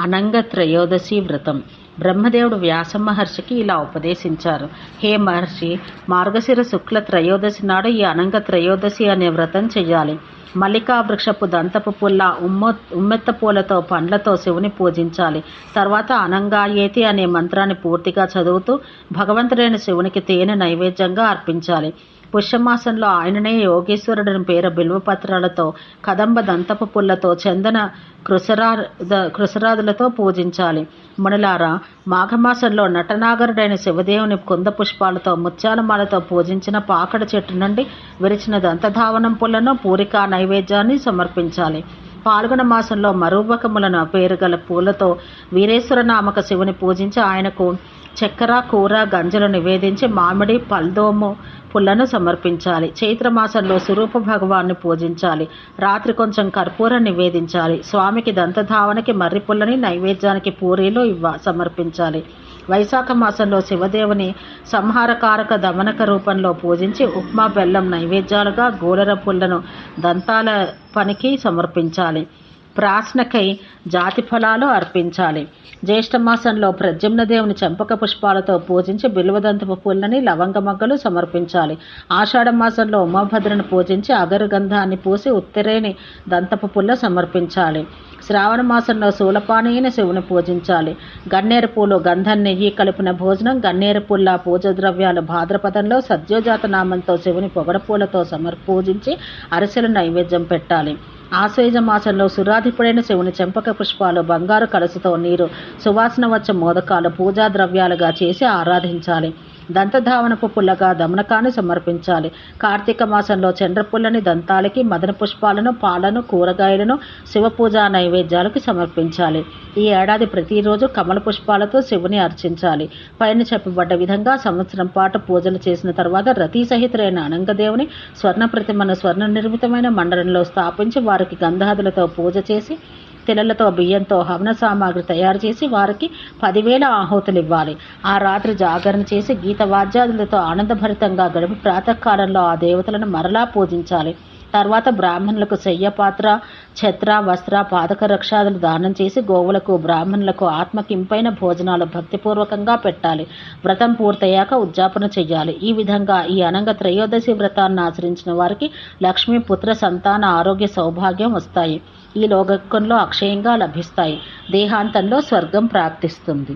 అనంగ త్రయోదశి వ్రతం. బ్రహ్మదేవుడు వ్యాస మహర్షికి ఇలా ఉపదేశించారు. హే మహర్షి మార్గశిర శుక్ల త్రయోదశి నాడు ఈ అనంగ త్రయోదశి అనే వ్రతం చేయాలి మల్లికా వృక్షపు దంతపు పుల్ల ఉమ్మ ఉమ్మెత్త పూలతో పండ్లతో శివుని పూజించాలి. తర్వాత అనంగాయేతి అనే మంత్రాన్ని పూర్తిగా చదువుతూ భగవంతుడైన శివునికి తేనె నైవేద్యంగా అర్పించాలి. పుష్యమాసంలో ఆయననే యోగేశ్వరుడిని పేర బిల్వపత్రాలతో కదంబ దంతపు పుల్లతో చందన కృసరా కృసరాదులతో పూజించాలి. మునులారా మాఘమాసంలో నటనాగరుడైన శివదేవుని కుంద పుష్పాలతో ముత్యాలమాలతో పూజించిన పాకడ చెట్టు నుండి విరిచిన దంతధావనం పుల్లను పూరికా నైవేద్యాన్ని సమర్పించాలి. పాల్గొన మాసంలో మరూబకములను పేరుగల పూలతో వీరేశ్వర నామక శివుని పూజించి ఆయనకు చక్కెర కూర గంజలు నివేదించి మామిడి పల్దోము పుల్లను సమర్పించాలి. చైత్రమాసంలో స్వరూప భగవాన్ని పూజించాలి. రాత్రి కొంచెం కర్పూరం నివేదించాలి. స్వామికి దంతధావనకి మర్రి పుల్లని నైవేద్యానికి పూరీలు ఇవ్వ సమర్పించాలి. వైశాఖ మాసంలో శివదేవుని సంహారకారక దమనక రూపంలో పూజించి ఉప్మా బెల్లం నైవేద్యాలుగా గోలర పుల్లను దంతాల పనికి సమర్పించాలి. ప్రాశ్నకై జాతి ఫలాలు అర్పించాలి. జ్యేష్ఠ మాసంలో దేవుని చంపక పుష్పాలతో పూజించి బిల్వదంతపు పూలని లవంగ మొగ్గలు సమర్పించాలి. ఆషాఢ మాసంలో ఉమాభద్రను పూజించి అగరు గంధాన్ని పూసి ఉత్తరేని దంతపు పుల్ల సమర్పించాలి. శ్రావణ మాసంలో శూలపానీయని శివుని పూజించాలి. గన్నేరు పూలు గంధం నెయ్యి కలిపిన భోజనం గన్నేరు పుల్ల పూజ ద్రవ్యాలు భాద్రపదంలో సద్యోజాత నామంతో శివుని పొగడ పూలతో సమర్ పూజించి అరిసెలు నైవేద్యం పెట్టాలి. ఆశ్వేజ మాసంలో సురాధిపుడైన శివుని చెంపక పుష్పాలు బంగారు కలసుతో నీరు సువాసన వచ్చే మోదకాలు పూజా ద్రవ్యాలుగా చేసి ఆరాధించాలి. దంతధావనపు పుల్లగా దమనకాన్ని సమర్పించాలి. కార్తీక మాసంలో చంద్రపుల్లని దంతాలకి మదన పుష్పాలను పాలను కూరగాయలను శివ పూజా నైవేద్యాలకు సమర్పించాలి. ఈ ఏడాది ప్రతిరోజు కమల పుష్పాలతో శివుని అర్చించాలి. పైన చెప్పబడ్డ విధంగా సంవత్సరం పాటు పూజలు చేసిన తర్వాత రతీ సహితులైన అనంగదేవుని స్వర్ణ ప్రతిమను స్వర్ణ నిర్మితమైన మండలంలో స్థాపించి వారికి గంధాదులతో పూజ చేసి తెలలతో బియ్యంతో హవన సామాగ్రి తయారు చేసి వారికి పదివేల ఆహుతులు ఇవ్వాలి ఆ రాత్రి జాగరణ చేసి గీత వాద్యాదులతో ఆనందభరితంగా గడిపి ప్రాతకాలంలో ఆ దేవతలను మరలా పూజించాలి. తర్వాత బ్రాహ్మణులకు శయ్య పాత్ర ఛత్ర వస్త్ర పాదక రక్షాదులు దానం చేసి గోవులకు బ్రాహ్మణులకు ఆత్మకింపైన భోజనాలు భక్తిపూర్వకంగా పెట్టాలి. వ్రతం పూర్తయ్యాక ఉద్యాపన చెయ్యాలి. ఈ విధంగా ఈ అనంగ త్రయోదశి వ్రతాన్ని ఆచరించిన వారికి లక్ష్మీ పుత్ర సంతాన ఆరోగ్య సౌభాగ్యం వస్తాయి. ఈ లోకంలో అక్షయంగా లభిస్తాయి. దేహాంతంలో స్వర్గం ప్రాప్తిస్తుంది.